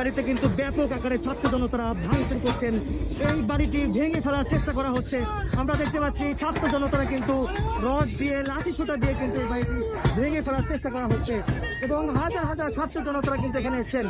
বাড়িতে কিন্তু ব্যাপক আকারে ছাত্র জনতারা ভাঙচুর করছেন। এই বাড়িটি ভেঙে ফেলার চেষ্টা করা হচ্ছে। আমরা দেখতে পাচ্ছি ছাত্র জনতারা কিন্তু রড দিয়ে, লাঠি সুটা দিয়ে কিন্তু এই বাড়িটি ভেঙে ফেলার চেষ্টা করা হচ্ছে এবং হাজার হাজার ছাত্র জনতারা কিন্তু এখানে এসেছেন।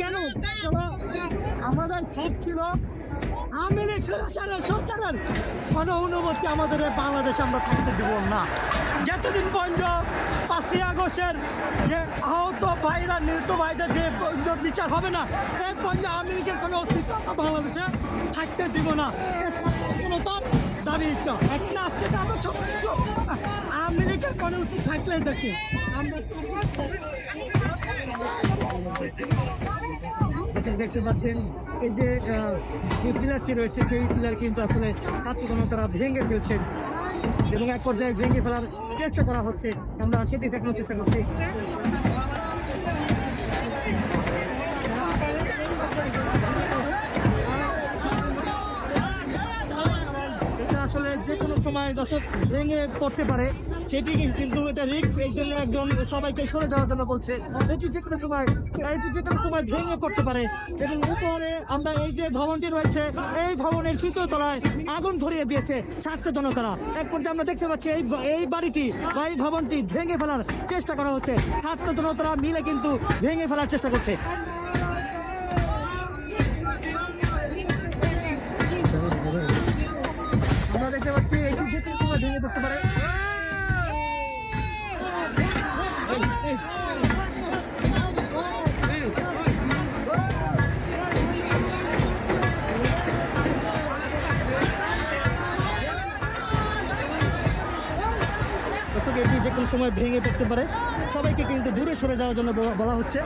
কেন? আমাদের সব ছিল আমি সরকারের কোনো অনুমতি আমাদের বাংলাদেশ আমরা থাকতে দেব না। যতদিন পর্যন্ত পাঁচই আগস্টের যে আহত ভাইরা, নিহত ভাইদের যে বিচার হবে না এই পর্যন্ত আমেরিকার কোনো অস্তিত্ব বাংলাদেশে থাকতে দিব না। স্বাধীনতার দাবি। এখন আজকে তাদের সব আমেরিকার কোনো উচিত থাকলে দেখি। আমরা দেখতে পাচ্ছেন, এই যে পিলারটি রয়েছে, সেই পিলার কিন্তু আসলে ছাত্রগণ তারা ভেঙে ফেলছেন। এবং এক পর্যায়ে ভেঙে ফেলার চেষ্টা করা হচ্ছে। আমরা সেটি দেখানোর চেষ্টা করছি। সময় দর্শক ভেঙে পড়তে পারে, সেটি কিন্তু এটা রিক্স এই জন্য একজন সবাইকে সরে যাওয়ার জন্য বলছে। এটি যে কোনো সময়, এটি যে কোনো সময় ভেঙে পড়তে পারে। এবং উপরে আমরা এই যে ভবনটি রয়েছে, এই ভবনের তৃতীয় তলায় আগুন ধরিয়ে দিয়েছে ছাত্র জনতারা এক পর্যায়ে আমরা দেখতে পাচ্ছি এই এই বাড়িটি বা এই ভবনটি ভেঙে ফেলার চেষ্টা করা হচ্ছে। ছাত্র জনতারা মিলে কিন্তু ভেঙে ফেলার চেষ্টা করছে। পড়তে পারে। এটি যে কোনো সময় ভেঙে পড়তে পারে। সবাইকে কিন্তু দূরে সরে যাওয়ার জন্য বলা হচ্ছে।